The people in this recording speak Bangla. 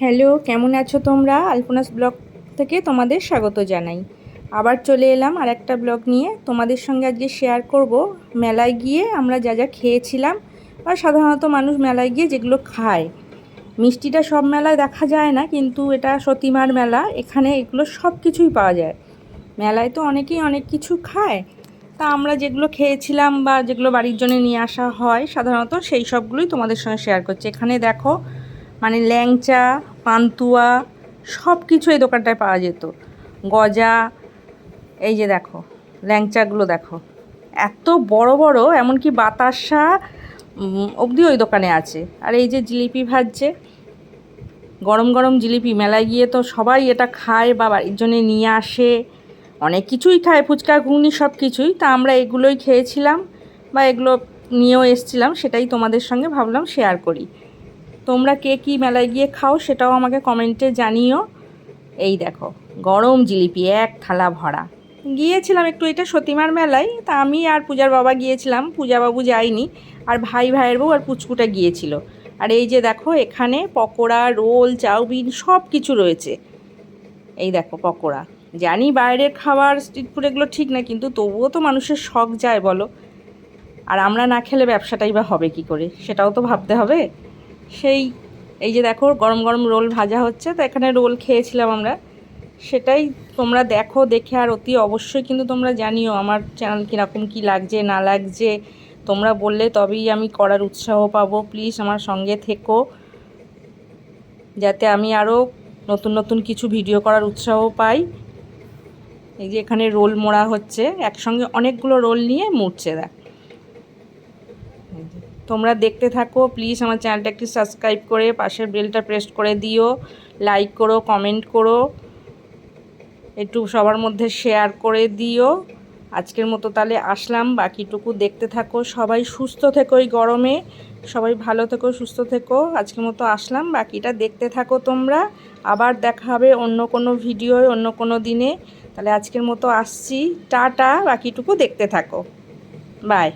হ্যালো, কেমন আছো তোমরা? আলপনাস ব্লগ থেকে তোমাদের স্বাগত জানাই। আবার চলে এলাম আর একটা ব্লগ নিয়ে। তোমাদের সঙ্গে আজকে শেয়ার করব। মেলায় গিয়ে আমরা যা যা খেয়েছিলাম আর সাধারণত মানুষ মেলায় গিয়ে যেগুলো খায়। মিষ্টিটা সব মেলায় দেখা যায় না, কিন্তু এটা সতীমার মেলা। এখানে এগুলো সব কিছুই পাওয়া যায়। মেলায় তো অনেকেই অনেক কিছু খায়। তা আমরা যেগুলো খেয়েছিলাম বা যেগুলো বাড়ির জন্য নিয়ে আসা হয়, সাধারণত সেই সবগুলোই তোমাদের সঙ্গে শেয়ার করছি। এখানে দেখো মানে ল্যাংচা, পান্তুয়া সব কিছু এই দোকানটায় পাওয়া যেত। গজা, এই যে দেখো, ল্যাংচাগুলো দেখো। এত বড় বড়, এমনকি বাতাসা অবধি ওই দোকানে আছে। আর এই যে জিলিপি ভাজছে, গরম গরম জিলিপি, মেলায় গিয়ে তো সবাই এটা খায় বা বাড়ির জন্যে নিয়ে আসে। অনেক কিছুই খায়, ফুচকা, ঘুগনি সব কিছুই তা আমরা এগুলোই খেয়েছিলাম বা এগুলো নিয়েও এসছিলাম, সেটাই তোমাদের সঙ্গে ভাবলাম শেয়ার করি। তোমরা কে কী মেলায় গিয়ে খাও সেটাও আমাকে কমেন্টে জানিও। এই দেখো, গরম জিলিপি, এক থালা ভরা। গিয়েছিলাম একটু এটা সতীমার মেলায়, তা আমি আর পূজার বাবা গিয়েছিলাম, পূজাবাবু যায়নি, আর ভাই ভাইয়ের বউ আর পুচকুটা গিয়েছিল। আর এই যে দেখো, এখানে পকোড়া, রোল, চাউমিন সব কিছু রয়েছে। এই দেখো পকোড়া। জানি বাইরের খাবার স্ট্রিট ফুড এগুলো ঠিক না, কিন্তু তবুও তো মানুষের শখ যায়, বলো। আর আমরা না খেলে ব্যবসাটাই বা হবে কি করে? সেটাও তো ভাবতে হবে। সেই, এই যে দেখো, গরম গরম রোল ভাজা হচ্ছে, তো এখানে রোল খেয়েছিলাম আমরা। সেটাই তোমরা দেখো, দেখে আর অতি অবশ্যই কিন্তু তোমরা জানিও আমার চ্যানেল কীরকম কী লাগছে, না লাগছে। তোমরা বললে তবেই আমি করার উৎসাহ পাবো। প্লিজ আমার সঙ্গে থেকো, যাতে আমি আরও নতুন নতুন কিছু ভিডিও করার উৎসাহ পাই। এই যে এখানে রোল মোড়া হচ্ছে, একসঙ্গে অনেকগুলো রোল নিয়ে মুড়ছে, দেখ। তোমরা দেখতে থাকো। প্লিজ আমার চ্যানেলটা একটু সাবস্ক্রাইব করে, পাশের বেলটা প্রেস করে দিও। লাইক করো কমেন্ট করো। একটু সবার মধ্যে শেয়ার করে দিও। আজকের মতো তাহলে আসলাম। বাকিটুকু দেখতে থাকো। সবাই সুস্থ থেকো এই গরমে। সবাই ভালো থেকো, সুস্থ থেকো। আজকের মতো আসলাম। বাকিটা দেখতে থাকো তোমরা। আবার দেখা হবে অন্য কোনো ভিডিওয় অন্য কোনো দিনে। তাহলে আজকের মতো আসছি। টাটা। বাকিটুকু দেখতে থাকো। বাই